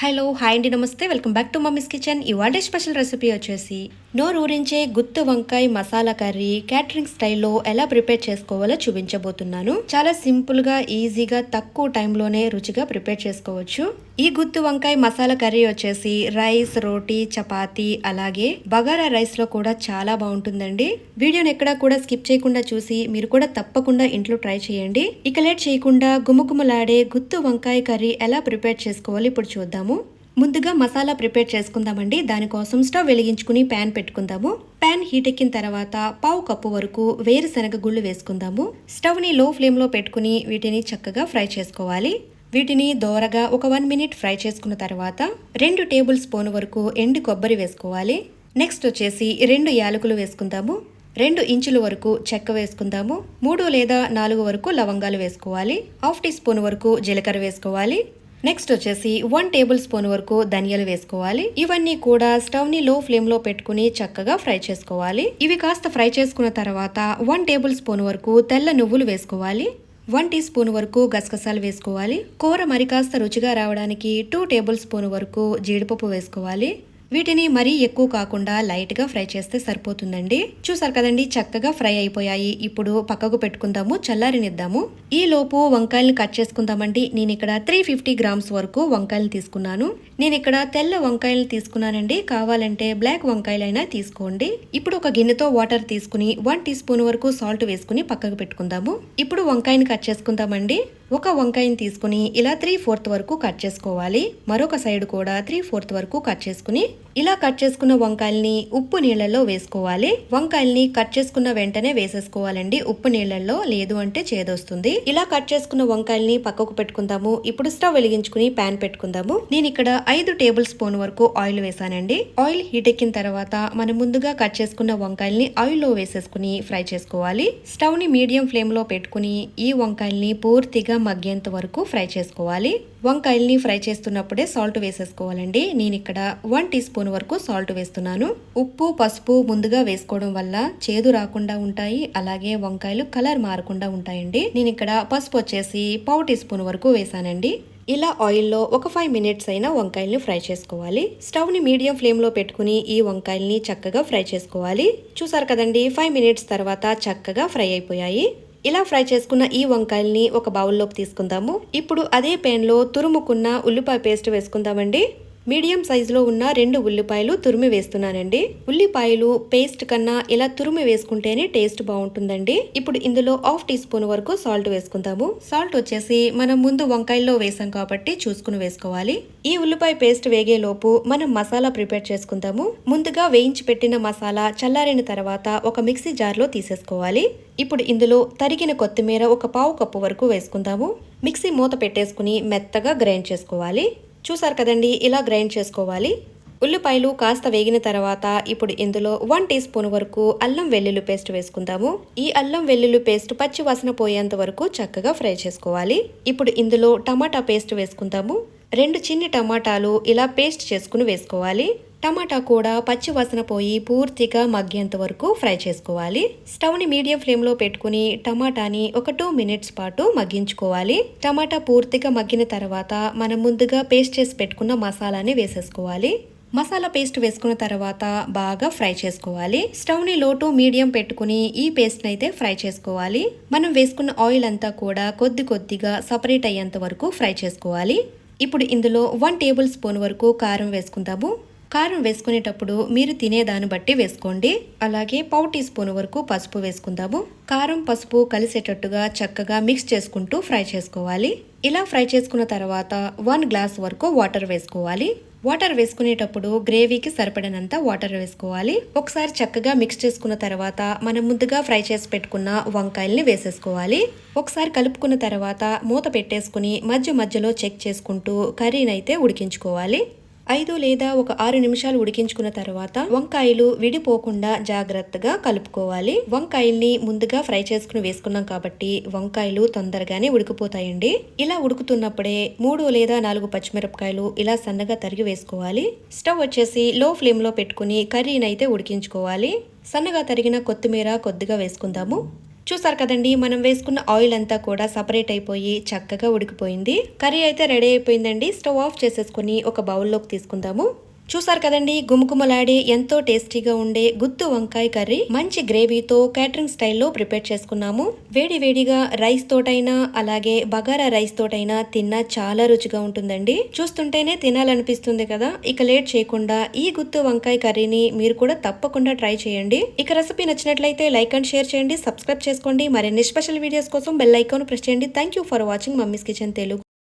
Hello hi అండి నమస్తే. Welcome back to mummy's kitchen. ఇవాళ స్పెషల్ రెసిపీ వచ్చేసి నోరు ఊరించే గుత్తు వంకాయ మసాలా కర్రీ క్యాటరింగ్ స్టైల్లో ఎలా ప్రిపేర్ చేసుకోవాలో చూపించబోతున్నాను. చాలా సింపుల్గా ఈజీగా తక్కువ టైంలోనే రుచిగా ప్రిపేర్ చేసుకోవచ్చు. ఈ గుత్తు వంకాయ మసాలా కర్రీ వచ్చేసి రైస్ రోటీ చపాతీ అలాగే బగారా రైస్లో కూడా చాలా బాగుంటుందండి. వీడియోని ఎక్కడా కూడా స్కిప్ చేయకుండా చూసి మీరు కూడా తప్పకుండా ఇంట్లో ట్రై చేయండి. ఇక లేట్ చేయకుండా గుమగుమలాడే గుత్తు వంకాయ కర్రీ ఎలా ప్రిపేర్ చేసుకోవాలి ఇప్పుడు చూద్దాం చేసుకుందాము ముందుగా మసాలా ప్రిపేర్ చేసుకుందామండి. దానికోసం స్టవ్ వెలిగించుకుని ప్యాన్ పెట్టుకుందాము. ప్యాన్ హీట్ ఎక్కిన తర్వాత పావు కప్పు వరకు వేరుశనగ గుళ్ళు వేసుకుందాము. స్టవ్ని లో ఫ్లేమ్లో పెట్టుకుని వీటిని చక్కగా ఫ్రై చేసుకోవాలి. వీటిని దోరగా ఒక వన్ మినిట్ ఫ్రై చేసుకున్న తర్వాత రెండు టేబుల్ స్పూన్ వరకు ఎండు కొబ్బరి వేసుకోవాలి. నెక్స్ట్ వచ్చేసి రెండు యాలకులు వేసుకుందాము. రెండు ఇంచుల వరకు చెక్క వేసుకుందాము. మూడు లేదా నాలుగు వరకు లవంగాలు వేసుకోవాలి. హాఫ్ టీ స్పూన్ వరకు జీలకర్ర వేసుకోవాలి. నెక్స్ట్ వచ్చేసి వన్ టేబుల్ స్పూన్ వరకు ధనియాలు వేసుకోవాలి. ఇవన్నీ కూడా స్టవ్ని లో ఫ్లేమ్లో పెట్టుకుని చక్కగా ఫ్రై చేసుకోవాలి. ఇవి కాస్త ఫ్రై చేసుకున్న తర్వాత వన్ టేబుల్ స్పూన్ వరకు తెల్ల నువ్వులు వేసుకోవాలి. వన్ టీ స్పూన్ వరకు గసగసాలు వేసుకోవాలి. కూర మరి కాస్త రుచిగా రావడానికి టూ టేబుల్ స్పూన్ వరకు జీడిపప్పు వేసుకోవాలి. వీటిని మరీ ఎక్కువ కాకుండా లైట్గా ఫ్రై చేస్తే సరిపోతుందండి. చూసారు కదండి చక్కగా ఫ్రై అయిపోయాయి. ఇప్పుడు పక్కకు పెట్టుకుందాము చల్లారినిద్దాము. ఈ లోపు వంకాయలను కట్ చేసుకుందామండి. నేను ఇక్కడ త్రీ ఫిఫ్టీ గ్రామ్స్ వరకు వంకాయలు తీసుకున్నాను. నేను ఇక్కడ తెల్ల వంకాయలు తీసుకున్నానండి. కావాలంటే బ్లాక్ వంకాయలైనా తీసుకోండి. ఇప్పుడు ఒక గిన్నెతో వాటర్ తీసుకుని వన్ టీ స్పూన్ వరకు సాల్ట్ వేసుకుని పక్కకు పెట్టుకుందాము. ఇప్పుడు వంకాయని కట్ చేసుకుందామండి. ఒక వంకాయని తీసుకుని ఇలా త్రీ ఫోర్త్ వరకు కట్ చేసుకోవాలి. మరొక సైడ్ కూడా త్రీ ఫోర్త్ వరకు కట్ చేసుకుని ఇలా కట్ చేసుకున్న వంకాయల్ని ఉప్పు నీళ్ళల్లో వేసుకోవాలి. వంకాయల్ని కట్ చేసుకున్న వెంటనే వేసేసుకోవాలండి. ఉప్పు నీళ్ళల్లో లేదు అంటే చేదొస్తుంది. ఇలా కట్ చేసుకున్న వంకాయల్ని పక్కకు పెట్టుకుందాము. ఇప్పుడు స్టవ్ వెలిగించుకుని ప్యాన్ పెట్టుకుందాము. నేను ఇక్కడ ఐదు టేబుల్ స్పూన్ వరకు ఆయిల్ వేసానండి. ఆయిల్ హీట్ ఎక్కిన తర్వాత మనం ముందుగా కట్ చేసుకున్న వంకాయల్ని ఆయిల్లో వేసేసుకుని ఫ్రై చేసుకోవాలి. స్టవ్ని మీడియం ఫ్లేమ్లో పెట్టుకుని ఈ వంకాయల్ని పూర్తిగా మగ్గేంత వరకు ఫ్రై చేసుకోవాలి. వంకాయల్ని ఫ్రై చేస్తున్నప్పుడే సాల్ట్ వేసేసుకోవాలండి. నేను ఇక్కడ వన్ టీ స్పూన్ వరకు సాల్ట్ వేస్తున్నాను. ఉప్పు పసుపు ముందుగా వేసుకోవడం వల్ల చేదు రాకుండా ఉంటాయి. అలాగే వంకాయలు కలర్ మారకుండా ఉంటాయండి. నేను ఇక్కడ పసుపు వచ్చేసి పావు టీ స్పూన్ వరకు వేసానండి. ఇలా ఆయిల్లో ఒక ఫైవ్ మినిట్స్ అయినా వంకాయల్ని ఫ్రై చేసుకోవాలి. స్టవ్ని మీడియం ఫ్లేమ్లో పెట్టుకుని ఈ వంకాయల్ని చక్కగా ఫ్రై చేసుకోవాలి. చూసారు కదండి ఫైవ్ మినిట్స్ తర్వాత చక్కగా ఫ్రై అయిపోయాయి. ఇలా ఫ్రై చేసుకున్న ఈ వంకాయల్ని ఒక బౌల్లోకి తీసుకుందాము. ఇప్పుడు అదే పెన్లో తురుముకున్న ఉల్లిపాయ పేస్ట్ వేసుకుందామండి. మీడియం సైజులో ఉన్న రెండు ఉల్లిపాయలు తురిమి వేస్తున్నానండి. ఉల్లిపాయలు పేస్ట్ కన్నా ఇలా తురిమి వేసుకుంటేనే టేస్ట్ బాగుంటుందండి. ఇప్పుడు ఇందులో హాఫ్ టీ స్పూన్ వరకు సాల్ట్ వేసుకుందాము. సాల్ట్ వచ్చేసి మనం ముందు వంకాయల్లో వేసాం కాబట్టి చూసుకుని వేసుకోవాలి. ఈ ఉల్లిపాయ పేస్ట్ వేగేలోపు మనం మసాలా ప్రిపేర్ చేసుకుందాము. ముందుగా వేయించి పెట్టిన మసాలా చల్లారిన తర్వాత ఒక మిక్సీ జార్లో తీసేసుకోవాలి. ఇప్పుడు ఇందులో తరిగిన కొత్తిమీర ఒక పావు కప్పు వరకు వేసుకుందాము. మిక్సీ మూత పెట్టేసుకుని మెత్తగా గ్రైండ్ చేసుకోవాలి. చూసారు కదండి ఇలా గ్రైండ్ చేసుకోవాలి. ఉల్లిపాయలు కాస్త వేగిన తర్వాత ఇప్పుడు ఇందులో వన్ టీ స్పూన్ వరకు అల్లం వెల్లుల్లి పేస్ట్ వేసుకుందాము. ఈ అల్లం వెల్లుల్లి పేస్ట్ పచ్చి వాసన పోయేంత వరకు చక్కగా ఫ్రై చేసుకోవాలి. ఇప్పుడు ఇందులో టమాటా పేస్ట్ వేసుకుందాము. రెండు చిన్ని టమాటాలు ఇలా పేస్ట్ చేసుకుని వేసుకోవాలి. టమాటా కూడా పచ్చివాసన పోయి పూర్తిగా మగ్గేంత వరకు ఫ్రై చేసుకోవాలి. స్టవ్ని మీడియం ఫ్లేమ్లో పెట్టుకుని టమాటాని ఒక టూ మినిట్స్ పాటు మగ్గించుకోవాలి. టమాటా పూర్తిగా మగ్గిన తర్వాత మనం ముందుగా పేస్ట్ చేసి పెట్టుకున్న మసాలాని వేసేసుకోవాలి. మసాలా పేస్ట్ వేసుకున్న తర్వాత బాగా ఫ్రై చేసుకోవాలి. స్టవ్ని లో టు మీడియం పెట్టుకుని ఈ పేస్ట్ని అయితే ఫ్రై చేసుకోవాలి. మనం వేసుకున్న ఆయిల్ అంతా కూడా కొద్ది కొద్దిగా సపరేట్ అయ్యేంత వరకు ఫ్రై చేసుకోవాలి. ఇప్పుడు ఇందులో వన్ టేబుల్ స్పూన్ వరకు కారం వేసుకుందాము. కారం వేసుకునేటప్పుడు మీరు తినే దాన్ని బట్టి వేసుకోండి. అలాగే పావు టీ స్పూన్ వరకు పసుపు వేసుకుందాము. కారం పసుపు కలిసేటట్టుగా చక్కగా మిక్స్ చేసుకుంటూ ఫ్రై చేసుకోవాలి. ఇలా ఫ్రై చేసుకున్న తర్వాత వన్ గ్లాస్ వరకు వాటర్ వేసుకోవాలి. వాటర్ వేసుకునేటప్పుడు గ్రేవీకి సరిపడినంత వాటర్ వేసుకోవాలి. ఒకసారి చక్కగా మిక్స్ చేసుకున్న తర్వాత మనం ముందుగా ఫ్రై చేసి పెట్టుకున్న వంకాయల్ని వేసేసుకోవాలి. ఒకసారి కలుపుకున్న తర్వాత మూత పెట్టేసుకుని మధ్య మధ్యలో చెక్ చేసుకుంటూ కర్రీనైతే ఉడికించుకోవాలి. ఐదు లేదా ఒక ఆరు నిమిషాలు ఉడికించుకున్న తర్వాత వంకాయలు విడిపోకుండా జాగ్రత్తగా కలుపుకోవాలి. వంకాయల్ని ముందుగా ఫ్రై చేసుకుని వేసుకున్నాం కాబట్టి వంకాయలు తొందరగానే ఉడికిపోతాయండి. ఇలా ఉడుకుతున్నప్పుడే మూడు లేదా నాలుగు పచ్చిమిరపకాయలు ఇలా సన్నగా తరిగి వేసుకోవాలి. స్టవ్ వచ్చేసి లో ఫ్లేమ్లో పెట్టుకుని కర్రీనైతే ఉడికించుకోవాలి. సన్నగా తరిగిన కొత్తిమీర కొద్దిగా వేసుకుందాము. చూసారు కదండి మనం వేసుకున్న ఆయిల్ అంతా కూడా సపరేట్ అయిపోయి చక్కగా ఉడికిపోయింది. కర్రీ అయితే రెడీ అయిపోయిందండి. స్టవ్ ఆఫ్ చేసేసుకుని ఒక బౌల్లోకి తీసుకుందాము. చూసారు కదండి గుమకుమలాడే ఎంతో టేస్టీగా ఉండే గుత్తు వంకాయ కర్రీ మంచి గ్రేవీతో క్యాటరింగ్ స్టైల్లో ప్రిపేర్ చేసుకున్నాము. వేడి వేడిగా రైస్ తోటైనా అలాగే బగారా రైస్ తోటైనా తిన్నా చాలా రుచిగా ఉంటుందండి. చూస్తుంటేనే తినాలనిపిస్తుంది కదా. ఇక లేట్ చేయకుండా ఈ గుత్తు వంకాయ కర్రీని మీరు కూడా తప్పకుండా ట్రై చేయండి. ఇక రెసిపీ నచ్చినట్లయితే లైక్ అండ్ షేర్ చేయండి. సబ్స్క్రైబ్ చేసుకోండి. మరిన్ని స్పెషల్ వీడియోస్ కోసం బెల్ ఐకాన్ ప్రెస్ చేయండి. Thank you for watching mummy's kitchen Telugu.